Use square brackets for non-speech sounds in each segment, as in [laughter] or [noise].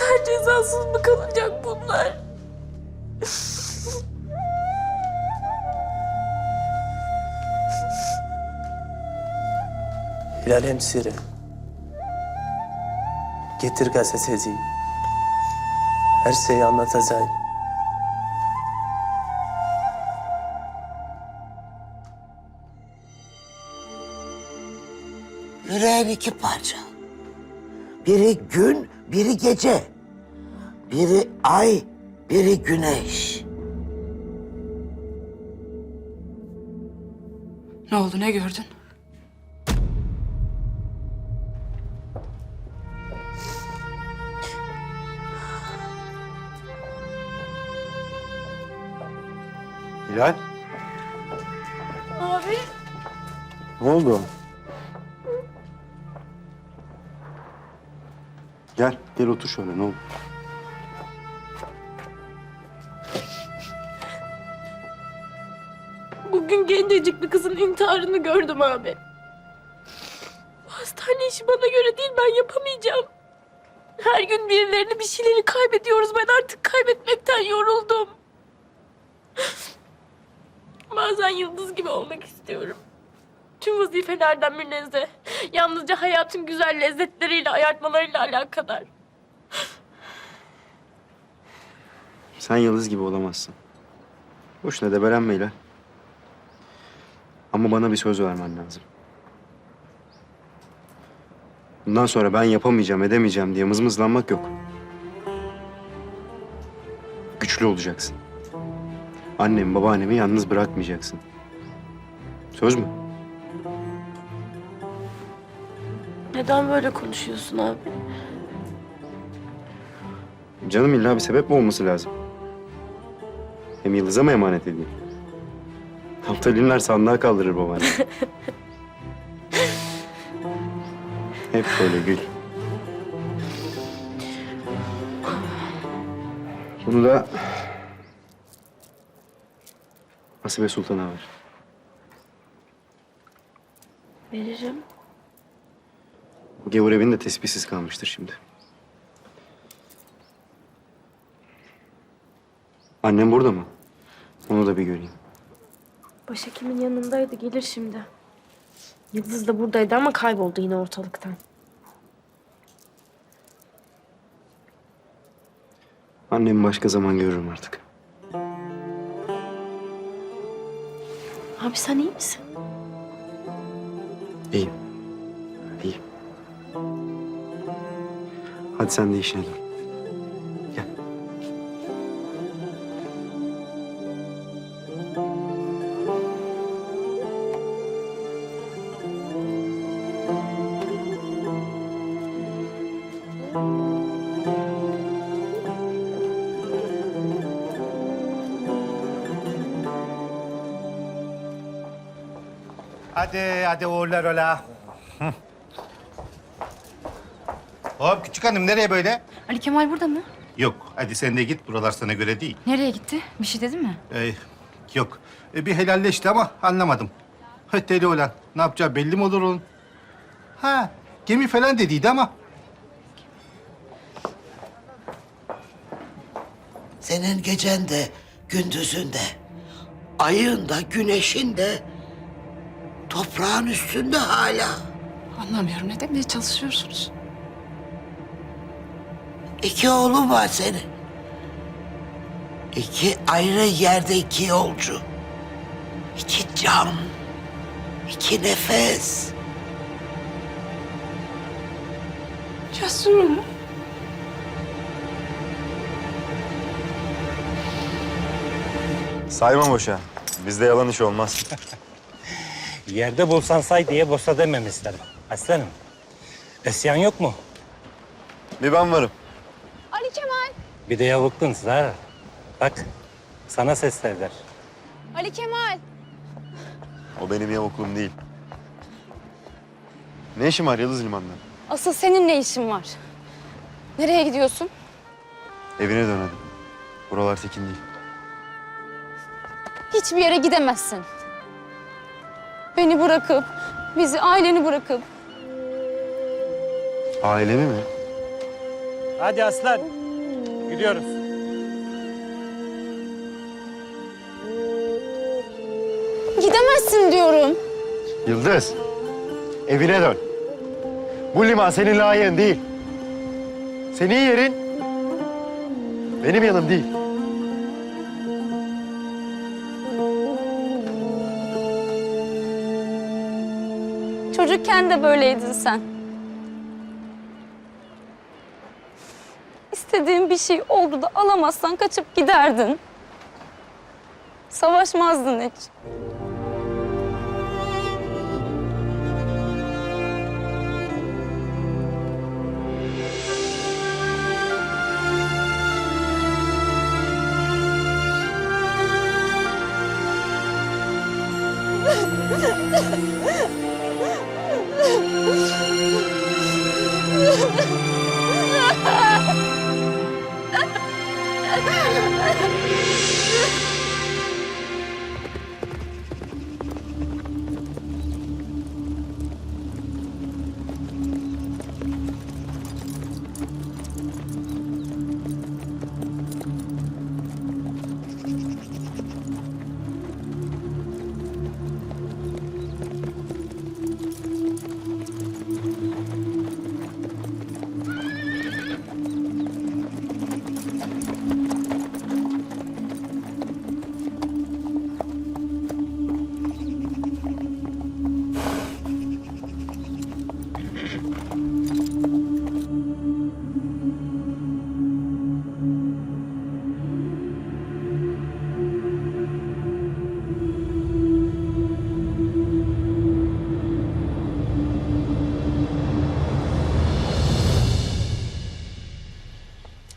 Yeter cezasız mı kalacak bunlar? Hilal hemşire. Getir gazeteciyi. Her şeyi anlatacağım. Yüreğin iki parça. Biri gün, biri gece. Biri ay, biri güneş. Ne oldu ne gördün? Hilal, Abi. ne oldu? Gel, gel otur şöyle ne oldu? Bugün gencecik bir kızın intiharını gördüm abi. Bu hastane işi bana göre değil ben yapamayacağım. Her gün birilerini bir şeyleri kaybediyoruz. Ben artık kaybetmekten yoruldum. Bazen yıldız gibi olmak istiyorum. Tüm vazifelerden münezzeh. Yalnızca hayatın güzel lezzetleriyle, ayartmalarıyla alakadar. Sen yıldız gibi olamazsın. Boşuna debelenme Hilal. Ama bana bir söz vermen lazım. Bundan sonra ben yapamayacağım, edemeyeceğim diye mızmızlanmak yok. Güçlü olacaksın. Annemi, babaannemi yalnız bırakmayacaksın. Söz mü? Neden böyle konuşuyorsun abi? Canım illa bir sebep mi olması lazım? Hem Yıldız'a mı emanet edeyim? Naftalinler sandığa kaldırır babaanne. [laughs] Hep böyle gül. Bunu da Asibe Sultan'a ver. Veririm. Bu gavur evinde tespihsiz kalmıştır şimdi. Annem burada mı? Onu da bir göreyim. Başhekimin yanındaydı. Gelir şimdi. Yıldız da buradaydı ama kayboldu yine ortalıktan. Annemi başka zaman görürüm artık. Abi sen iyi misin? İyiyim. İyiyim. Hadi sen de işine dön. Gel. Hadi hadi uğurlar ola. Hop küçük hanım nereye böyle? Ali Kemal burada mı? Yok hadi sen de git buralar sana göre değil. Nereye gitti? Bir şey dedi mi? Ee, yok Ee, bir helalleşti ama anlamadım. Ha, deli olan ne yapacağı belli mi olur onun? Ha gemi falan dediydi ama. Senin gecen de, gündüzün de, ayın da, güneşin de toprağın üstünde hala. Anlamıyorum. Ne demeye çalışıyorsunuz? İki oğlun var senin. İki ayrı yerde iki yolcu. İki can. iki nefes. Cesur mu? Sayma boşa. Bizde yalan iş olmaz. [laughs] Yerde bulsan say diye boşa dememişler. Aslanım. Esyan yok mu? Bir ben varım. Bir de yavuktun Zara. Bak sana seslerler. Ali Kemal. O benim yavukluğum değil. Ne işin var Yıldız Liman'da? Asıl senin ne işin var? Nereye gidiyorsun? Evine dön hadi. Buralar tekin değil. Hiçbir yere gidemezsin. Beni bırakıp, bizi, aileni bırakıp. Ailemi mi? Hadi aslan. Gidiyoruz. Gidemezsin diyorum. Yıldız, evine dön. Bu liman senin layığın değil. Senin yerin benim yanım değil. Çocukken de böyleydin sen. İstediğin bir şey oldu da alamazsan kaçıp giderdin. Savaşmazdın hiç.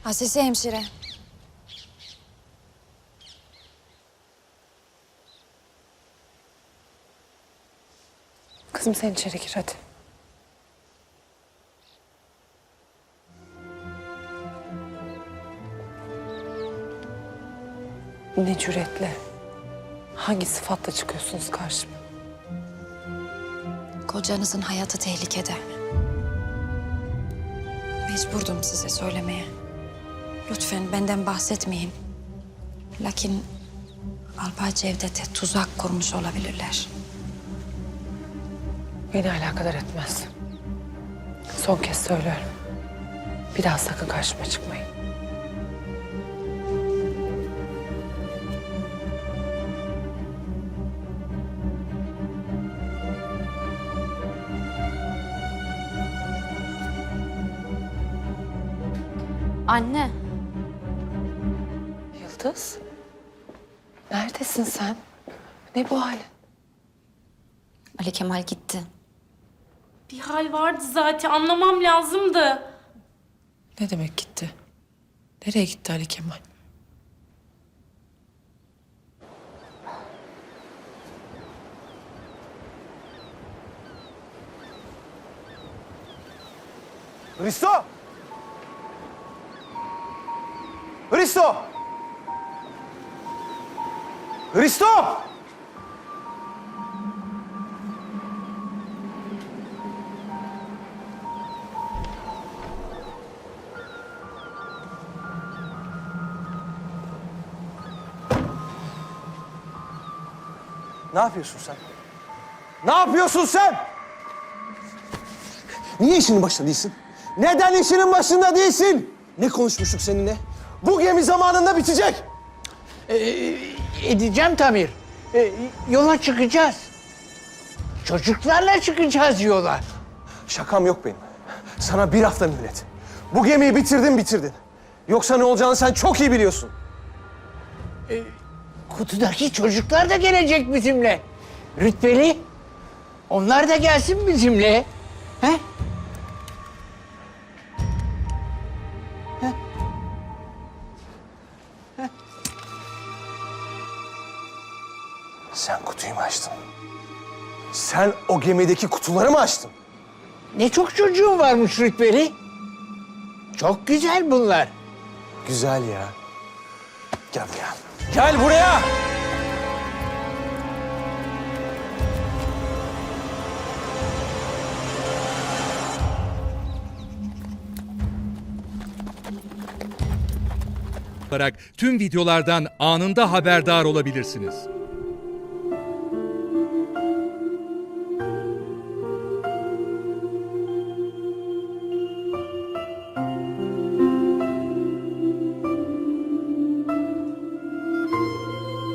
Asisi hemşire. Kızım sen içeri gir hadi. Ne cüretle, hangi sıfatla çıkıyorsunuz karşıma? Kocanızın hayatı tehlikede. Mecburdum size söylemeye. Lütfen benden bahsetmeyin. Lakin Albay Cevdet'e tuzak kurmuş olabilirler. Beni alakadar etmez. Son kez söylüyorum. Bir daha sakın karşıma çıkmayın. Anne. Yıldız, neredesin sen? Ne bu halin? Ali Kemal gitti. Bir hal vardı zaten anlamam lazımdı. Ne demek gitti? Nereye gitti Ali Kemal? Hristo! Hristo! Hristo! Ne yapıyorsun sen? Ne yapıyorsun sen? Niye işinin başında değilsin? Neden işinin başında değilsin? Ne konuşmuştuk seninle? Bu gemi zamanında bitecek. Edeceğim Tamir. Ee, yola çıkacağız. Çocuklarla çıkacağız yola. Şakam yok benim. Sana bir hafta mühlet. Bu gemiyi bitirdin bitirdin. Yoksa ne olacağını sen çok iyi biliyorsun. Kutudaki çocuklar da gelecek bizimle. Rütbeli. Onlar da gelsin bizimle. He? Sen kutuyu mu açtın? Sen o gemideki kutuları mı açtın? Ne çok çocuğun varmış Rütbeli. Çok güzel bunlar. Güzel ya. Gel buraya. Gel buraya! yaparak tüm videolardan anında haberdar olabilirsiniz.